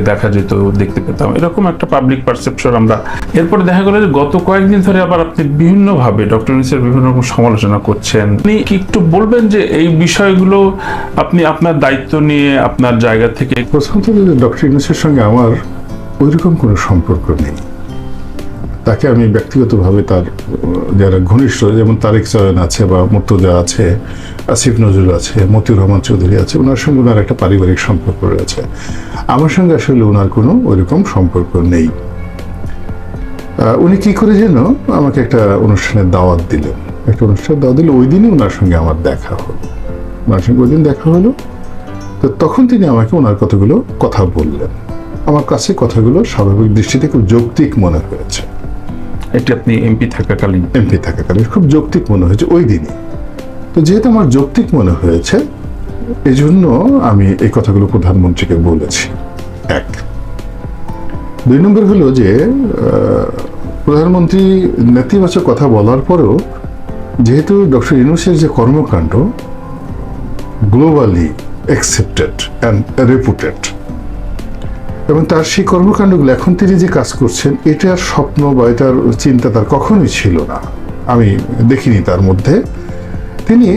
দেখা যেত, দেখতে পেতাম। এরকম একটা পাবলিক পারসেপশন আমরা। এরপরে দেখা গেল যে গত কয়েকদিন ধরে আবার আপনি বিভিন্নভাবে ডক্টর ইউনিসের বিভিন্ন রকম সমালোচনা করছেন। আপনি কি একটু বলবেন যে এই বিষয়গুলো আপনি আপনার দায়িত্ব নিয়ে আপনার জায়গা থেকে প্রথমত ডক্টর ইউনিসের সঙ্গে আমার ওইরকম কোনো সম্পর্ক নেই। তাকে আমি ব্যক্তিগতভাবে তার যারা ঘনিষ্ঠ, যেমন তারেক চয়ন আছে বা মুর্তজা আছে, আসিফ নজরুল আছে, মতিউর রহমান চৌধুরী আছে, ওনার সঙ্গে ওনার একটা পারিবারিক সম্পর্ক রয়েছে। আমার সঙ্গে আসলে ওনার কোনো ওইরকম সম্পর্ক নেই। উনি কি করে যেন আমাকে একটা অনুষ্ঠানের দাওয়াত দিলেন। একটা অনুষ্ঠানের দাওয়াত দিলে ওই দিনই ওনার সঙ্গে আমার দেখা হলো। ওনার সঙ্গে ওই দিন দেখা হলো। তো তখন তিনি আমাকে ওনার কতগুলো কথা বললেন। আমার কাছে কথাগুলো স্বাভাবিক দৃষ্টিতে খুব যৌক্তিক মনে হয়েছে। এটি আপনি এমপি থাকাকালীন। এমপি থাকাকালীন, খুব যৌক্তিক মনে হয়েছে ওই দিনই। তো যেহেতু আমার যৌক্তিক মনে হয়েছে এই জন্য আমি এই কথাগুলো প্রধানমন্ত্রীকে বলেছি। এক। দুই নম্বর হলো যে প্রধানমন্ত্রী নেতিবাচক কথা বলার পরেও যেহেতু ডক্টর ইউনুসের যে কর্মকাণ্ড গ্লোবালি অ্যাকসেপ্টেড অ্যান্ড রেপুটেড এবং তার সেই কর্মকাণ্ডগুলো এখন তিনি যে কাজ করছেন এটার স্বপ্ন বা এটার চিন্তা তার কখনোই ছিল না। আমি দেখিনি তার মধ্যে। তিনি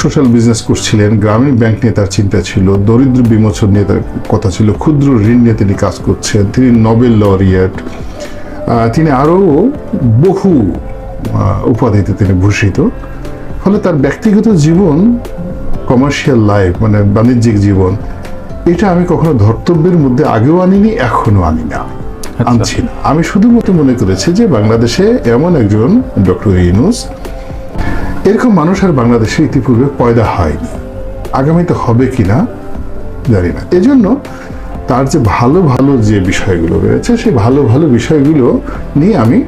সোশ্যাল বিজনেস করছিলেন, গ্রামীণ ব্যাংক নিয়ে তার চিন্তা ছিল, দরিদ্র বিমোচন নিয়ে তার কথা ছিল, ক্ষুদ্র ঋণ নিয়ে তিনি কাজ করছেন, তিনি নোবেল লরিয়েট তিনি আরও বহু উপাধিতে তিনি ভূষিত। ফলে তার ব্যক্তিগত জীবন, কমার্শিয়াল লাইফ মানে বাণিজ্যিক জীবন এটা আমি কখনো ধর্তব্যের মধ্যে আগেও আনিনি এখনও আনি না আনছি না। আমি শুধুমাত্র মনে করেছি যে বাংলাদেশে এমন একজন ডক্টর ইউনুস এরকম মানুষ আর বাংলাদেশে ইতিপূর্বে পয়দা হয়নি। আগামীতে হবে কিনা জানি না। এজন্য তার যে ভালো ভালো যে বিষয়গুলো রয়েছে সেই ভালো ভালো বিষয়গুলো নিয়ে আমি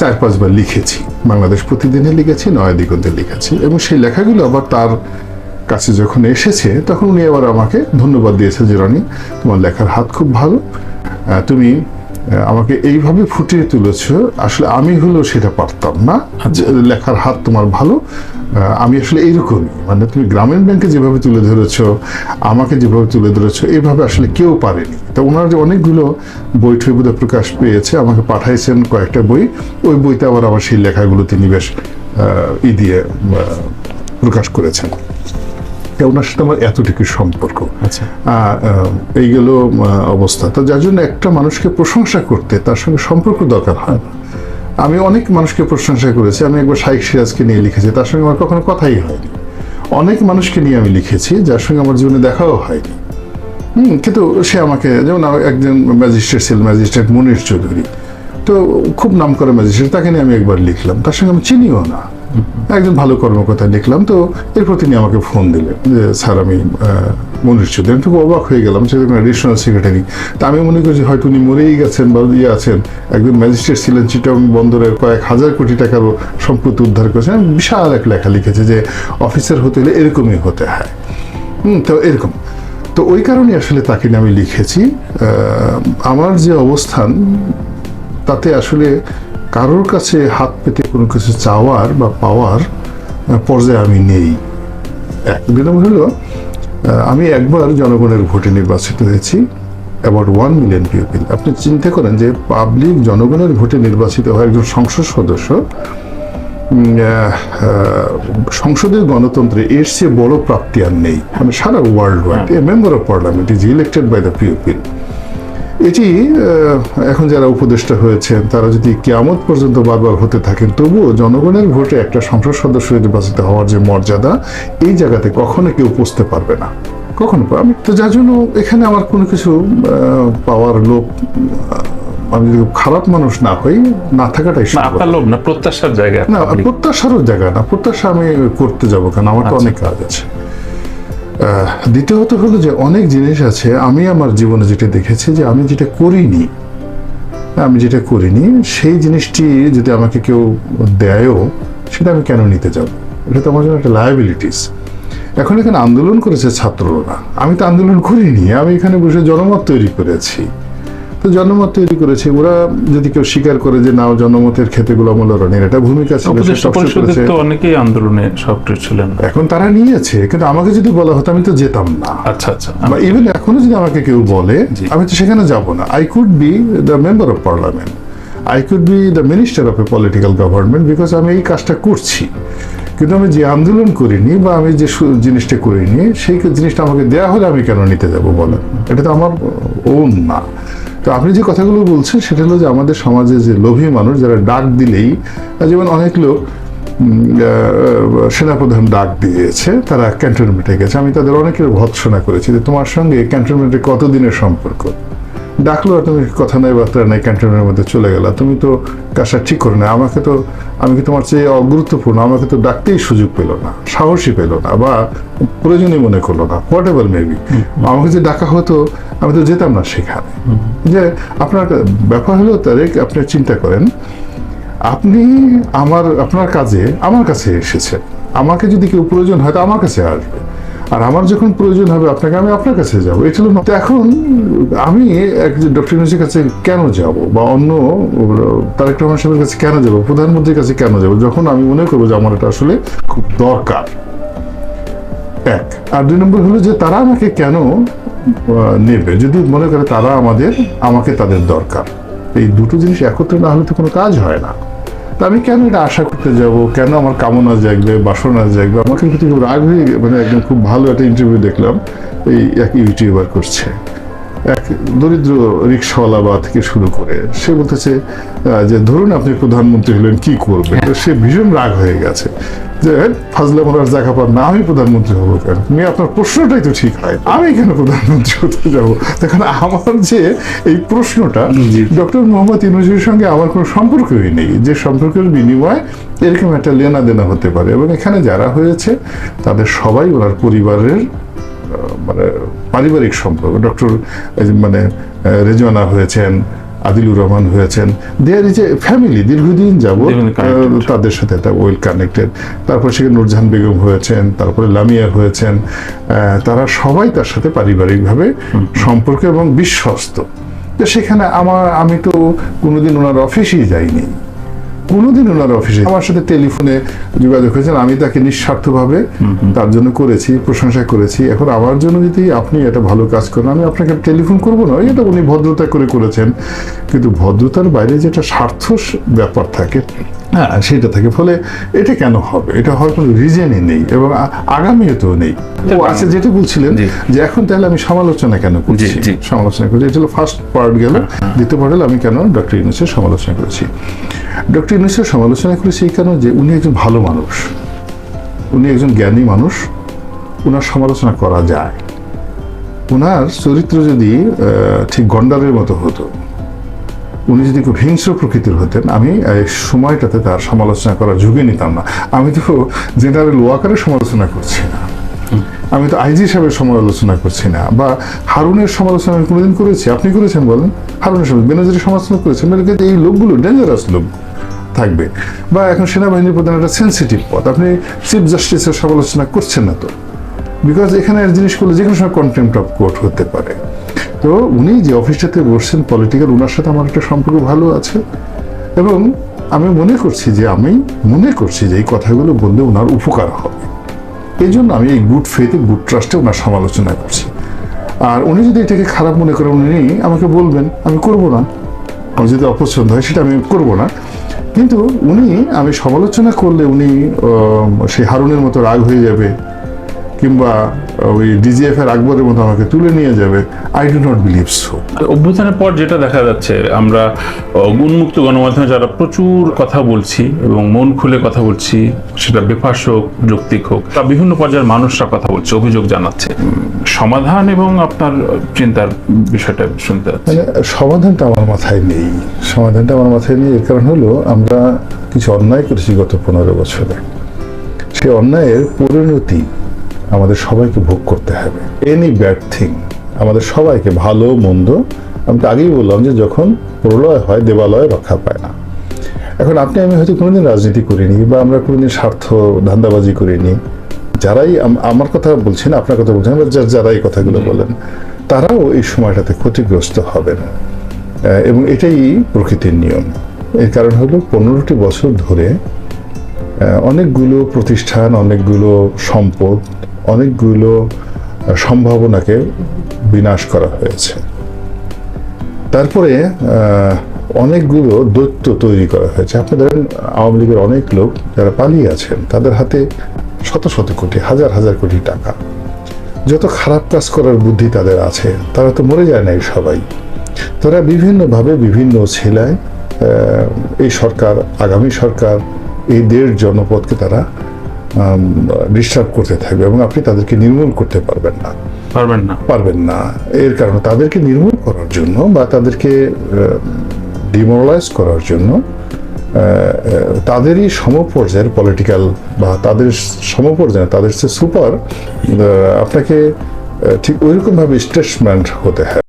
চার পাঁচবার লিখেছি। বাংলাদেশ প্রতিদিনে লিখেছি নয়া দিগন্তে লিখেছি এবং সেই লেখাগুলো আবার তার কাছে যখন এসেছে তখন উনি আবার আমাকে ধন্যবাদ দিয়েছে যে রনি তোমার লেখার হাত খুব ভালো। তুমি আমাকে এইভাবে ফুটিয়ে তুলেছ। আসলে আমি হলেও সেটা পারতাম না। লেখার হাত তোমার ভালো। আমি আসলে এইরকমই। মানে তুমি গ্রামীণ ব্যাংকে যেভাবে তুলে ধরেছ আমাকে যেভাবে তুলে ধরেছ এইভাবে আসলে কেউ পারেনি। তো ওনার যে অনেকগুলো বই ঠই বোধহয় প্রকাশ পেয়েছে আমাকে পাঠাইছেন কয়েকটা বই। ওই বইতে আবার আমার সেই লেখাগুলো তিনি বেশ ই দিয়ে প্রকাশ করেছেন। তা ওনার সাথে আমার এতটুকু সম্পর্ক। আচ্ছা। আহ, আহ, এই গেল আহ, অবস্থা। তো যার জন্য একটা মানুষকে প্রশংসা করতে তার সঙ্গে সম্পর্ক দরকার হয় না। আমি অনেক মানুষকে প্রশংসা করেছি আমি একবার শাইখ সিরাজকে নিয়ে লিখেছি তার সঙ্গে আমার কখনো কথাই হয়নি। অনেক মানুষকে নিয়ে আমি লিখেছি যার সঙ্গে আমার জীবনে দেখাও হয়নি। হুম কিন্তু সে আমাকে যেমন একজন ম্যাজিস্ট্রেট ছিল ম্যাজিস্ট্রেট মনির চৌধুরী। তো খুব নাম করা ম্যাজিস্ট্রেট তাকে নিয়ে আমি একবার লিখলাম। তার সঙ্গে আমি চিনিও না। একজন ভালো কর্মকর্তা লিখলাম তো এরপর তিনি আমাকে ফোন দিলেন যে, স্যার, আমি মনির চৌধুরী। আমি খুব অবাক হয়ে গেলাম সে এডিশনাল সেক্রেটারি তা আমি মনে করছি হয়তো উনি মরেই গেছেন বা ইয়ে আছেন। একজন ম্যাজিস্ট্রেট ছিলেন চিটং বন্দরের কয়েক হাজার কোটি টাকারও সম্পত্তি উদ্ধার করেছেন। বিশাল এক লেখা লিখেছে যে, অফিসার হতে হলে এরকমই হতে হয়। হুম, তো এরকম। তো ওই কারণে আসলে তাকে আমি লিখেছি। আমার যে অবস্থান, তাতে আসলে কারোর কাছে হাত পেতে কোনো কিছু চাওয়ার বা পাওয়ার পর্যায়ে আমি নেই। এক দুই নম্বর হলো আমি একবার জনগণের ভোটে নির্বাচিত হয়েছি অ্যাবাউট ওয়ান মিলিয়ন পিপিল আপনি চিন্তা করেন যে পাবলিক জনগণের ভোটে নির্বাচিত হয় একজন সংসদ সদস্য সংসদের গণতন্ত্রে এর চেয়ে বড় প্রাপ্তি আর নেই। মানে সারা world wide a member of parliament is elected by the people এটি এখন যারা উপদেষ্টা হয়েছেন তারা যদি কিয়ামত পর্যন্ত বারবার হতে থাকেন তবুও জনগণের ভোটে একটা সংসদ সদস্য নির্বাচিত হওয়ার যে মর্যাদা এই জায়গাতে কখনো কেউ পুষতে পারবে না। কখনো আমি তো যার জন্য এখানে আমার কোনো কিছু পাওয়ার লোক আমি যদি খারাপ মানুষ না হই না থাকাটাই না আপনার লোভ না প্রত্যাশার জায়গা না। প্রত্যাশারও জায়গা না প্রত্যাশা আমি করতে যাব কেন? আমার তো আচ্ছা। অনেক কাজ আছে। দ্বিতীয়ত হলো যে অনেক জিনিস আছে, আমি আমার জীবনে যেটা দেখেছি যে আমি যেটা করিনি, আমি যেটা করিনি, সেই জিনিসটি যদি আমাকে কেউ দেয়ও, সেটা আমি কেন নিতে যাব? এটা তো আমার জন্য একটা লায়াবিলিটিস এখন এখানে আন্দোলন করেছে ছাত্ররা। আমি তো আন্দোলন করিনি, আমি এখানে বসে জনমত তৈরি করেছি। তো জনমত তৈরি করেছে। ওরা যদি কেউ স্বীকার করে যে না জনমতের ক্ষেত্রে গোলাম রনির এটা ভূমিকা ছিল। তো অনেকেই আন্দোলনে সক্রিয় ছিলেন। এখন তারা নিয়েছে কিন্তু আমাকে যদি বলা হতো আমি তো যেতাম না। আচ্ছা আচ্ছা। বা ইভেন এখনও যদি আমাকে কেউ বলে আমি তো সেখানে যাব না। I could be the member of parliament I could be the minister of a political government because আমি এই কাজটা করছি। কিন্তু আমি যে আন্দোলন করিনি বা আমি যে জিনিসটা করিনি সেই জিনিসটা আমাকে দেয়া হলে আমি কেন নিতে যাব বলেন? এটা তো আমার ওন না। তো আপনি যে কথাগুলো বলছেন, সেটা হলো যে আমাদের সমাজে যে লোভী মানুষ, যারা ডাক দিলেই যেমন অনেক লোক সেনাপ্রধান ডাক দিয়েছে, তারা ক্যান্টনমেন্টে গেছে। আমি তাদের অনেকের ভৎসনা করেছি যে তোমার সঙ্গে ক্যান্টনমেন্টের কতদিনের সম্পর্ক? ডাকলো আর তুমি কথা নাই বার্তা নাই ক্যান্টনমেন্টের মধ্যে চলে গেলা। তুমি তো কাজটা ঠিক করো না আমাকে তো আমি কি তোমার চেয়ে অগুরুত্বপূর্ণ? আমাকে তো ডাকতেই সুযোগ পেল না সাহসী পেল না বা প্রয়োজনীয় মনে করল না হোয়াট এভার মেবি আমাকে যে ডাকা হতো আমি তো যেতাম না সেখানে। যে আপনার ব্যাপার হলো তারেক আপনি চিন্তা করেন আপনি আমার আপনার কাজে আমার কাছে এসেছেন। আমাকে যদি কেউ প্রয়োজন হয় তো আমার কাছে আসবে। আর আমার যখন প্রয়োজন হবে, আপনাকে আমি আপনার কাছে যাব। এটা হলো এখন আমি একজন ডক্টর ইউনুসের কাছে কেন যাব বা অন্য তারেক রহমান সাহেবের কাছে কেন যাব, প্রধানমন্ত্রীর কাছে কেন যাব, যখন আমি মনে করব যে আমার এটা আসলে খুব দরকার। এক। আর দুই নম্বর হলো যে তারা আমাকে কেন নেবে? যদি মনে করে তারা আমাদের, আমাকে তাদের দরকার। এই দুটো জিনিস একত্রে না হলে তো কোনো কাজ হয় না। আমি কেন এটা আশা করতে যাব? কেন আমার কামনা জাগবে, বাসনা জাগবে? আমাকে কিন্তু রাগ হয়ে মানে একদম খুব ভালো একটা ইন্টারভিউ দেখলাম, এই এক ইউটিউবার করছে। এক দরিদ্র রিক্সাওয়ালা বা থেকে শুরু করে সে বলতেছে যে ধরুন আপনি প্রধানমন্ত্রী হলেন কি করবেন? তো সে ভীষণ রাগ হয়ে গেছে। যে ফাজলে মরার জায়গা পান না আমি প্রধানমন্ত্রী হব কেন? তুমি আপনার প্রশ্নটাই তো ঠিক হয়। আমি কেন প্রধানমন্ত্রী হতে যাব? তখন আমার যে এই প্রশ্নটা ডক্টর মোহাম্মদ ইউনুসের সঙ্গে আমার কোনো সম্পর্কই নেই। যে সম্পর্কের বিনিময়ে এরকম একটা লেনা দেনা হতে পারে। এবং এখানে যারা হয়েছে তাদের সবাই ওনার পরিবারের মানে পারিবারিক সম্পর্ক। ডক্টর মানে রেজওয়ানা হয়েছেন আদিলুর রহমান হয়েছেন দেয়ার ইজ এ ফ্যামিলি দীর্ঘদিন connected. তাদের সাথে একটা ওয়েল কানেক্টেড তারপর সেখানে নুরজাহান বেগম হয়েছেন তারপরে লামিয়া হয়েছেন তারা সবাই তার সাথে পারিবারিকভাবে সম্পর্ক এবং বিশ্বস্ত। তো সেখানে আমার আমি তো কোনোদিন ওনার অফিসেই যাইনি। কোনোদিন ওনার অফিসে আমার সাথে টেলিফোনে যোগাযোগ হয়েছেন আমি তাকে নিঃস্বার্থভাবে তার জন্য করেছি প্রশংসা করেছি। এখন আমার জন্য যদি আপনি এটা ভালো কাজ করেন আমি আপনাকে টেলিফোন করব না। এটা উনি ভদ্রতা করে করেছেন। কিন্তু ভদ্রতার বাইরে যেটা স্বার্থ ব্যাপার থাকে হ্যাঁ সেটা থাকে। ফলে এটা কেন হবে? এটা হওয়ার কোনো রিজনই নেই এবং আ- তো নেই। ও আচ্ছা যেটা বলছিলেন যে এখন তাহলে আমি সমালোচনা কেন করছি? সমালোচনা করছি। এটা হলো ফার্স্ট পার্ট গেল। দ্বিতীয় পার্ট হলো আমি কেন ডক্টর ইউনুসের সমালোচনা করেছি? ডক্টর ইউনুসের সমালোচনা করেছি এই কারণে যে উনি একজন ভালো মানুষ। উনি একজন জ্ঞানী মানুষ। ওনার সমালোচনা করা যায়। ওনার চরিত্র যদি ঠিক গন্ডারের মতো হতো, উনি যদি খুব হিংস্র প্রকৃতির হতেন, আমি সময়টাতে তার সমালোচনা করার ঝুঁকি নিতাম না। আমি তো জেনারেল ওয়াকারের সমালোচনা করছি না। আমি তো আইজি সাহেবের সমালোচনা করছি না। বা হারুনের সমালোচনা আমি কোনোদিন করেছি। আপনি করেছেন বলেন। হারুনের সাহেব বেনজিরের সমালোচনা করেছেন। মানে এই লোকগুলো ডেঞ্জারাস লোক থাকবে। বা এখন সেনাবাহিনীর প্রধান একটা সেন্সিটিভ পদ। আপনি চিফ জাস্টিসের সমালোচনা করছেন না তো? বিকজ এখানে জিনিসগুলো যে কোনো সময় কন্টেম্পট অফ কোর্ট হতে পারে। তো উনি যে অফিসটাতে বসছেন পলিটিক্যাল ওনার সাথে আমার একটা সম্পর্ক ভালো আছে। এবং আমি মনে করছি যে, আমি মনে করছি যে এই কথাগুলো বললে ওনার উপকার হবে। এই জন্য আমি এই গুড ফেথে গুড ট্রাস্টে ওনার সমালোচনা করছি। আর উনি যদি এটাকে খারাপ মনে করেন, উনি আমাকে বলবেন, আমি করব না। আমার যদি অপছন্দ হয়, সেটা আমি করব না। কিন্তু উনি আমি সমালোচনা করলে উনি সেই হারুনের মতো রাগ হয়ে যাবে। কিংবা ওই ডিজিএফ এর আকবরের মতো আমাকে তুলে নিয়ে যাবে I do not believe so অভ্যুত্থানের পর যেটা দেখা যাচ্ছে আমরা উন্মুক্ত গণমাধ্যমে যারা প্রচুর কথা বলছি এবং মন খুলে কথা বলছি সেটা বেফাস হোক যৌক্তিক হোক তা বিভিন্ন পর্যায়ের মানুষরা কথা বলছে অভিযোগ জানাচ্ছে। সমাধান এবং আপনার চিন্তার বিষয়টা শুনতে যাচ্ছে। মানে সমাধানটা আমার মাথায় নেই। সমাধানটা আমার মাথায় নেই এর কারণ হলো আমরা কিছু অন্যায় করেছি গত পনেরো বছরে। সেই অন্যায়ের পরিণতি আমাদের সবাইকে ভোগ করতে হবে। এনি ব্যাড থিং আমাদের সবাইকে ভালো মন্দ আমি তো আগেই বললাম যে যখন প্রলয় হয় দেবালয় রক্ষা পায় না। এখন আপনি আমি হয়তো কোনোদিন রাজনীতি করিনি বা আমরা কোনোদিন স্বার্থ ধান্দাবাজি করিনি। যারাই আমার কথা বলছেন আপনার কথা বলছেন বা যারা এই কথাগুলো বলেন তারাও এই সময়টাতে ক্ষতিগ্রস্ত হবেন। এবং এটাই প্রকৃতির নিয়ম। এর কারণ হলো পনেরোটি বছর ধরে অনেকগুলো প্রতিষ্ঠান অনেকগুলো সম্পদ অনেকগুলো সম্ভাবনাকে বিনাশ করা হয়েছে। তারপরে অনেকগুলো দৈত্য তৈরি করা হয়েছে। আপনি ধরেন, আওয়ামী লীগের অনেক লোক যারা পালিয়ে আছেন, তাদের হাতে শত শত কোটি, হাজার হাজার কোটি টাকা। যত খারাপ কাজ করার বুদ্ধি তাদের আছে, তারা তো মরে যায় না এই সবাই। তারা বিভিন্নভাবে বিভিন্ন ছেলায় এই সরকার, আগামী সরকার, এই দেড় জনপদকে তারা ডিস্টার্ব করতে থাকবে এবং আপনি তাদেরকে নির্মূল করতে পারবেন না। পারবেন না। পারবেন না। এর কারণে তাদেরকে নির্মূল করার জন্য বা তাদেরকে ডিমোরালাইজ করার জন্য তাদেরই সমপর্যায়ের পলিটিক্যাল বা তাদের সমপর্যায়ে তাদের যে সুপার আপনাকে ঠিক ওইরকমভাবে স্টেটসম্যান হতে হয়।